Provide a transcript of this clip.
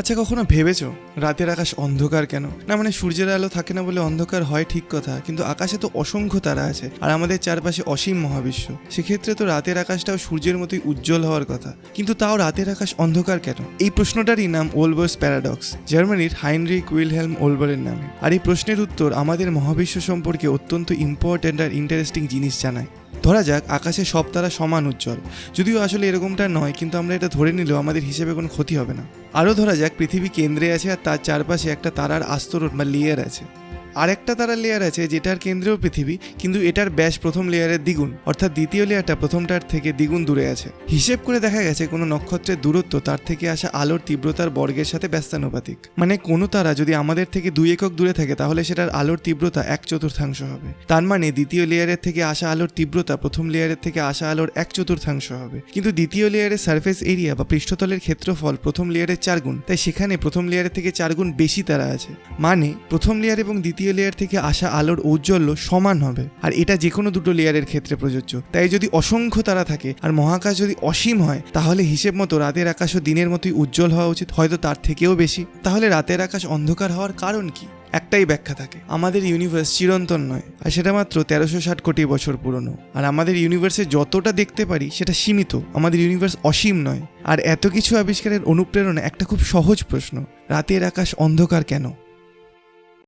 আচ্ছা কখনো ভেবেছো রাতের আকাশ অন্ধকার কেন? না মানে সূর্যের আলো থাকে না বলে অন্ধকার হয় ঠিক কথা, কিন্তু আকাশে তো অসংখ্য তারা আছে আর আমাদের চারপাশে অসীম মহাবিশ্ব। সেক্ষেত্রে তো রাতের আকাশটাও সূর্যের মতোই উজ্জ্বল হওয়ার কথা। কিন্তু তাও রাতের আকাশ অন্ধকার কেন? এই প্রশ্নটারই নাম ওলবার্স প্যারাডক্স, জার্মানির হাইনরিক উইলহেলম ওলবারের নামে। আর এই প্রশ্নের উত্তর আমাদের মহাবিশ্ব সম্পর্কে অত্যন্ত ইম্পর্ট্যান্ট আর ইন্টারেস্টিং জিনিস জানায়। ধরা যাক, আকাশে সব তারা সমান উজ্জ্বল। যদিও আসলে এরকমটা নয়, কিন্তু আমরা এটা ধরে নিলেও আমাদের হিসেবে কোনো ক্ষতি হবে না। আরও ধরা যাক, পৃথিবী কেন্দ্রে আছে আর তার চারপাশে একটা তারার আস্তরণ বা লেয়ার আছে। আর একটা তারার লেয়ার আছে, যেটার কেন্দ্রেও পৃথিবী, কিন্তু এটার ব্যাস প্রথম লেয়ারের দ্বিগুণ, অর্থাৎ দ্বিতীয় লেয়ারটা প্রথমটার থেকে দ্বিগুণ দূরে আছে। হিসেব করে দেখা গেছে কোনো নক্ষত্রের দূরত্ব তার থেকে আসা আলোর তীব্রতার বর্গের সাথে ব্যস্তানুপাতিক। মানে কোনো তারা যদি আমাদের থেকে দুই একক দূরে থাকে, তাহলে সেটার আলোর তীব্রতা এক চতুর্থাংশ হবে। তার মানে দ্বিতীয় লেয়ারের থেকে আসা আলোর তীব্রতা প্রথম লেয়ারের থেকে আসা আলোর এক চতুর্থাংশ হবে। কিন্তু দ্বিতীয় লেয়ারের সার্ফেস এরিয়া বা পৃষ্ঠতলের ক্ষেত্রফল প্রথম লেয়ারের চার গুণ, তাই সেখানে প্রথম লেয়ারের থেকে চার গুণ বেশি তারা আছে। মানে প্রথম লেয়ার এবং দ্বিতীয় লেয়ার থেকে আসা আলোর ঔজ্জ্বল্য সমান হবে। আর এটা যে কোনো দুটো লেয়ারের ক্ষেত্রে প্রযোজ্য। তাই যদি অসংখ্য তারা থাকে, আর মহাকাশ যদি অসীম হয়, তাহলে হিসেব মতো রাতের আকাশও দিনের মতোই উজ্জ্বল হওয়া উচিত, হয়তো তার থেকেও বেশি। তাহলে রাতের আকাশ অন্ধকার হওয়ার কারণ কি? একটাই ব্যাখ্যা থাকে, আমাদের ইউনিভার্স চিরন্তন নয়, আর সেটা মাত্র তেরোশো ষাট কোটি বছর পুরনো। আর আমাদের ইউনিভার্সে যতটা দেখতে পারি, সেটা সীমিত, আমাদের ইউনিভার্স অসীম নয়। আর এত কিছু আবিষ্কারের অনুপ্রেরণা একটা খুব সহজ প্রশ্ন, রাতের আকাশ অন্ধকার কেন?